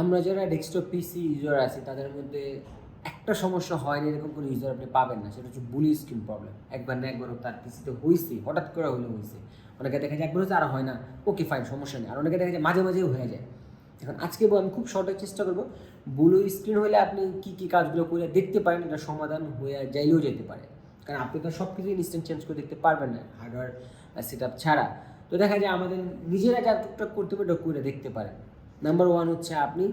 আমরা যারা ডেস্কটপ পিসি ইউজার আছি, তাদের মধ্যে একটা সমস্যা হয়নি এরকম কোনো ইউজার আপনি পাবেন না। সেটা হচ্ছে বুলি স্ক্রিন প্রবলেম একবার না একবার তার পিসিতে হয়েছে হঠাৎ করে হলে হয়েছে অনেকে দেখা যায় একবার হচ্ছে আর হয় না। ওকে ফাইন সমস্যা নেই। আর অনেকে দেখা যায় মাঝে মাঝেও হয়ে যায়। এখন আজকে আমি খুব শর্টের চেষ্টা করব। ব্লু স্ক্রিন হলে আপনি কি কি কাজগুলো করে দেখতে পারেন, এটা সমাধান হয়ে যাইলেও যেতে পারে। কারণ আপনি তো সব কিছু ইনস্ট্যান্ট চেঞ্জ করে দেখতে পারবেন না হার্ডওয়্যার সেট ছাড়া। তো দেখা যায় আমাদের নিজেরা যা টুকটাক করতে পারে করে দেখতে পারেন। নাম্বার ওয়ান হচ্ছে আপনি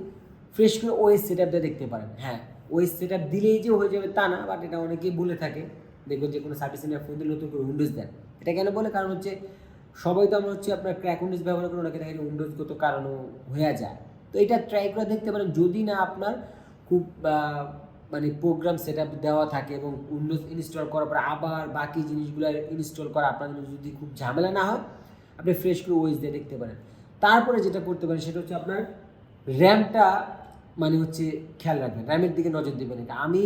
ফ্রেশ করে ওএস সেট দিয়ে দেখতে পারেন। হ্যাঁ ওএস সেট আপ দিলেই যে হয়ে যাবে তা না বাট এটা অনেকেই বলে থাকে। দেখবেন যে কোনো সার্ভিস সেন্টার ফোন দিলে নতুন করে উইন্ডোজ দেন। এটা কেন বলে? কারণ হচ্ছে সবাই তো আমরা হচ্ছে আপনার ক্র্যাক উইন্ডোজ ব্যবহার করে ওনাকে দেখা উইন্ডোজগত কারণও হয়ে যায়। তো এটা ট্রাই করে দেখতে পারেন, যদি না আপনার খুব মানে প্রোগ্রাম সেট আপ দেওয়া থাকে এবং উইন্ডোজ ইনস্টল করার পর আবার বাকি জিনিসগুলো ইনস্টল করা আপনার জন্য যদি খুব ঝামেলা না হয়, আপনি ফ্রেশ করে ওয়েস দিয়ে দেখতে পারেন। তারপরে যেটা করতে পারেন, সেটা হচ্ছে আপনার র্যামটা মানে হচ্ছে খেয়াল রাখবেন। র্যামের দিকে নজর দেবেন এটা আমি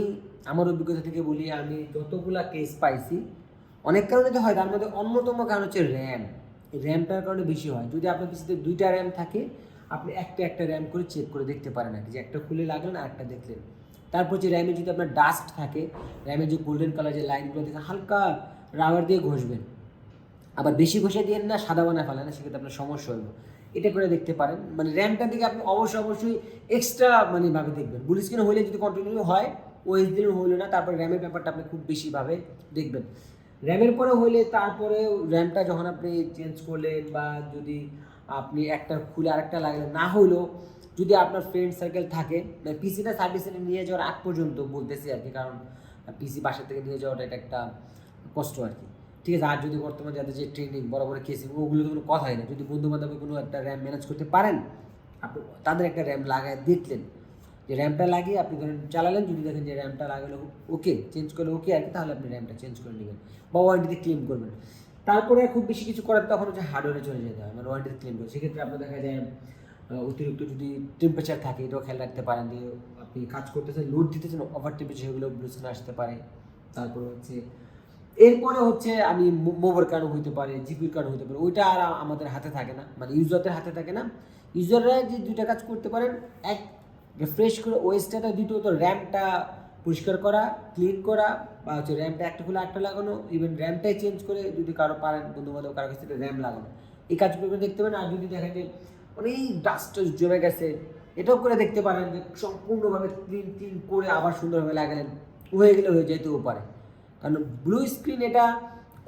আমার অভিজ্ঞতা থেকে বলি, আমি যতগুলা কেস পাইছি, অনেক কারণে তো হয়, তার মধ্যে অন্যতম কারণ হচ্ছে র্যাম। র্যামটার কারণে বেশি হয়। যদি আপনার পিছিয়ে দুইটা র্যাম থাকে, আপনি একটা একটা র্যাম করে চেক করে দেখতে পারেন আর কি, যে একটা খুলে লাগলেন আর একটা দেখলেন। তারপর যে র্যামে যদি আপনার ডাস্ট থাকে র্যামের যে গোল্ডেন কালার যে লাইনগুলো দেখে হালকা রাবার দিয়ে ঘষবেন। আবার বেশি ঘষে দিয়ে না, সাদা বানা ফেলে না, সেক্ষেত্রে আপনার সমস্যা হইব। এটা করে দেখতে পারেন। মানে র্যামটার দিকে আপনি অবশ্যই অবশ্যই এক্সট্রা মানে ভাবে দেখবেন। বুল স্ক্রিন হলে যদি কন্টিনিউ হয় ওএস দিন হইল না, তারপরে র্যামের ব্যাপারটা আপনি খুব বেশিভাবে দেখবেন। র্যামের পরে হইলে তারপরে র্যামটা যখন আপনি চেঞ্জ করলেন বা যদি আপনি একটা খুলে আরেকটা লাগলেন, না হইলেও যদি আপনার ফ্রেন্ড সার্কেল থাকে মানে পিসিটা সার্ভিসে নিয়ে যাওয়ার আগ পর্যন্ত বলতেছি আর কি, কারণ পিসি বাসা থেকে নিয়ে যাওয়াটা এটা একটা কষ্ট আর কি। ঠিক আছে, আর যদি বর্তমানে যাদের যে ট্রেনিং বড় বড় কেসিং ওগুলো তো কোনো কথাই না। যদি বন্ধু বান্ধবের কোনো একটা র্যাম ম্যানেজ করতে পারেন, আপনি তাদের একটা র্যাম লাগায় দেখলেন। যে র্যামটা লাগিয়ে আপনি ধরেন চালালেন, যদি দেখেন যে র্যামটা লাগালে ওকে চেঞ্জ করলে ওকে আর কি, তাহলে আপনি র্যামটা চেঞ্জ করে নেবেন বা ওয়ারেন্টিতে ক্লেম করবেন। তারপরে খুব বেশি কিছু করার তখন হচ্ছে হার্ডওয়ারে চলে যেতে হয় মানে ওয়ারেন্টিতে ক্লেম করে। সেক্ষেত্রে আপনার দেখা যায় অতিরিক্ত যদি টেম্পারেচার থাকে, এটাও খেয়াল রাখতে পারেন যে আপনি কাজ করতেছেন লোড দিতেছেন ওভার টেম্পারেচার এগুলো ব্লুস্ক্রিন আসতে পারে। তারপরে হচ্ছে এরপরে হচ্ছে আমি মোবাইল কার্ড হইতে পারে জিপির কার্ড হইতে পারে, ওইটা আর আমাদের হাতে থাকে না মানে ইউজারদের হাতে থাকে না। ইউজাররা যে দুইটা কাজ করতে পারেন, এক রিফ্রেশ করে ওয়েস্টটা দ্বিতীয়ত র্যামটা পরিষ্কার করা ক্লিন করা, বা হচ্ছে র্যামটা একটা খুলে একটা লাগানো ইভেন র্যামটাই চেঞ্জ করে যদি কারও পারেন বন্ধু বান্ধব কারও কাছে র্যাম লাগানো। এই কাজগুলো করে দেখতে পারেন, আর যদি দেখেন যে অনেক ডাস্ট জমে গেছে, এটাও করে দেখতে পারেন যে সম্পূর্ণভাবে ক্লিন ক্লিন করে আবার সুন্দরভাবে লাগালেন, হয়ে গেলে হয়ে যেতেও পারে। কারণ ব্লু স্ক্রিন এটা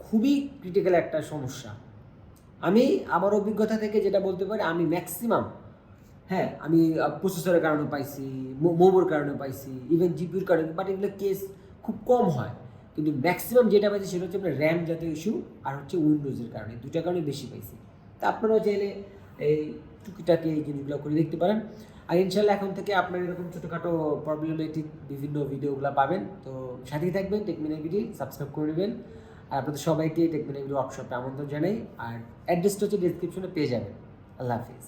খুবই ক্রিটিক্যাল একটা সমস্যা। আমি আমার অভিজ্ঞতা থেকে যেটা বলতে পারি, আমি ম্যাক্সিমাম হ্যাঁ আমি প্রসেসরের কারণে পাইছি মোবোর কারণে পাইছি ইভেন জিপির কারণে বাট এগুলো কেস খুব কম হয়। কিন্তু ম্যাক্সিমাম যেটা পাইছি সেটা হচ্ছে আপনার র্যাম জাতীয় ইস্যু আর হচ্ছে উইন্ডোজের কারণে দুটার কারণে বেশি পাইছি। তা আপনারাও চাইলে এই টুকিটাকি এই জিনিসগুলো করে দেখতে পারেন। আর ইনশাল্লাহ এখন থেকে আপনারা এরকম ছোটোখাটো প্রবলেমেটিক বিভিন্ন ভিডিওগুলো পাবেন। তো সাথেই থাকবেন টেকমিনা ভিডিও সাবস্ক্রাইব করে নেবেন। আর আপনাদের সবাইকে টেকমিনা ভিডিও ওয়ার্কশপে আমন্ত্রণ জানাই। আর অ্যাড্রেসটা হচ্ছে ডিসক্রিপশনে পেয়ে যাবেন। আল্লাহ হাফিজ।